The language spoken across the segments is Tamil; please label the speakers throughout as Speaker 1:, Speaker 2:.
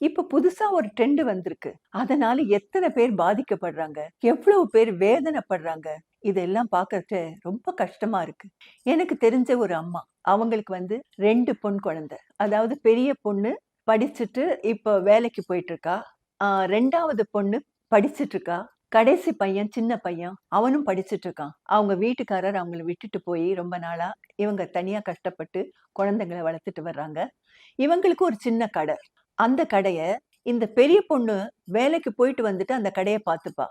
Speaker 1: இப்போ புதுசா ஒரு ட்ரெண்டு வந்திருக்கு. அதனால எத்தனை பேர் பாதிக்கப்படுறாங்க? எவ்வளவு பேர் வேதனைப்படுறாங்க? இதெல்லாம் பார்க்கறது ரொம்ப கஷ்டமா இருக்கு. எனக்கு தெரிஞ்ச ஒரு அம்மா அவங்களுக்கு வந்து ரெண்டு பொன் குழந்தை. அதாவது பெரிய பொண்ணு படிச்சுட்டு இப்போ வேலைக்கு போயிட்டு இருக்கா ரெண்டாவது பொண்ணு படிச்சுட்டு இருக்கா கடைசி பையன் சின்ன பையன் அவனும் படிச்சுட்டு இருக்கான் அவங்க வீட்டுக்காரர் அவங்கள விட்டுட்டு போய் ரொம்ப நாளா இவங்க தனியா கஷ்டப்பட்டு குழந்தைங்களை வளர்த்துட்டு வர்றாங்க. இவங்களுக்கு ஒரு சின்ன கடை. அந்த கடையை இந்த பெரிய பொண்ணு வேலைக்கு போயிட்டு வந்துட்டு அந்த கடையை பார்த்துப்பா.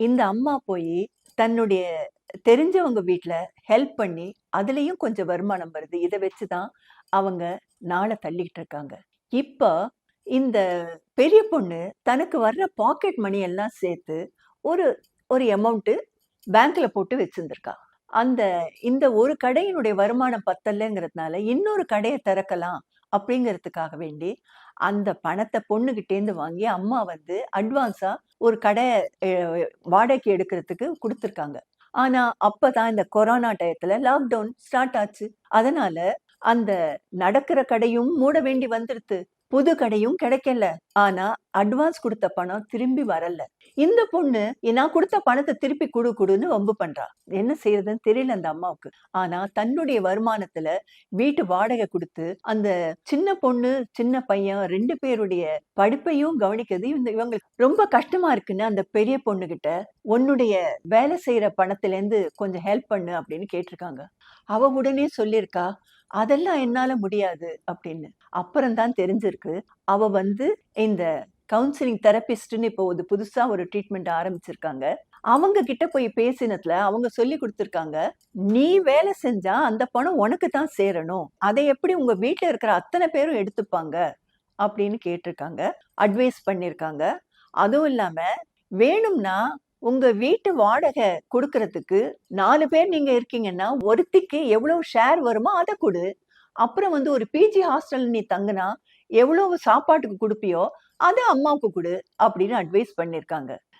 Speaker 1: இந்த அம்மா போய் தன்னுடைய தெரிஞ்சவங்க வீட்டில் ஹெல்ப் பண்ணி அதுலயும் கொஞ்சம் வருமானம் வருது. இதை வச்சு தான் அவங்க நாளை தள்ளிக்கிட்டு இருக்காங்க. இப்போ இந்த பெரிய பொண்ணு தனக்கு வர்ற பாக்கெட் மணி எல்லாம் சேர்த்து ஒரு ஒரு அமௌண்ட் பேங்க்ல போட்டு வச்சிருந்திருக்கா. அந்த இந்த ஒரு கடையினுடைய வருமானம் பத்தலைங்கிறதுனால இன்னொரு கடையை திறக்கலாம் அப்படிங்கிறதுக்காக வேண்டி அந்த பணத்தை பொண்ணுகிட்டேந்து வாங்கி அம்மா வந்து அட்வான்ஸா ஒரு கடை வாடகைக்கு எடுக்கிறதுக்கு கொடுத்துருக்காங்க. ஆனா அப்பதான் இந்த கொரோனா டயத்துல லாக்டவுன் ஸ்டார்ட் ஆச்சு. அதனால அந்த நடக்கிற கடையும் மூட வேண்டி வந்துருது புது கடையும் கிடைக்கல. ஆனா அட்வான்ஸ் கொடுத்த பணம் திரும்பி வரல. இந்த பொண்ணு நான் கொடுத்த பணத்தை திருப்பி குடு குடுன்னு வம்பு பண்றா. என்ன செய்யறதுன்னு தெரியல அந்த அம்மாவுக்கு. ஆனா தன்னுடைய வருமானத்துல வீட்டு வாடகை கொடுத்து அந்த சின்ன பொண்ணு சின்ன பையன் ரெண்டு பேருடைய படிப்பையும் கவனிக்கிறது இந்த இவங்களுக்கு ரொம்ப கஷ்டமா இருக்குன்னு அந்த பெரிய பொண்ணு கிட்ட உன்னுடைய வேலை செய்யற பணத்துல இருந்து கொஞ்சம் ஹெல்ப் பண்ணு அப்படின்னு கேட்டிருக்காங்க. அவ உடனே சொல்லியிருக்கா அதெல்லாம் என்னால முடியாது அப்படின்னு. அப்புறம்தான் தெரிஞ்சிருக்கு. அவ வந்து இந்த கவுன்சிலிங் தெரபிஸ்ட்னு இப்போ ஒரு புதுசா ஒரு ட்ரீட்மெண்ட் ஆரம்பிச்சிருக்காங்க. அவங்க கிட்ட போய் பேசினதுல அவங்க சொல்லி கொடுத்துருக்காங்க நீ வேலை செஞ்சா அந்த பணம் உனக்கு தான் சேரணும். அதை எப்படி உங்க வீட்டில் இருக்கிற அத்தனை பேரும் எடுத்துப்பாங்க? அப்படின்னு கேட்டிருக்காங்க. அட்வைஸ் பண்ணியிருக்காங்க அதுவும் இல்லாம வேணும்னா உங்க வீட்டு வாடகை கொடுக்கறதுக்கு நாலு பேர் நீங்க இருக்கீங்கன்னா ஒருத்திக்கு எவ்வளவு ஷேர் வருமோ அதை கொடு. அப்புறம் வந்து ஒரு பிஜி ஹாஸ்டல் நீ தங்குனா எவ்வளவு சாப்பாட்டுக்கு கொடுப்பியோ அதை அம்மாவுக்கு கொடு அப்படின்னு அட்வைஸ் பண்ணியிருக்காங்க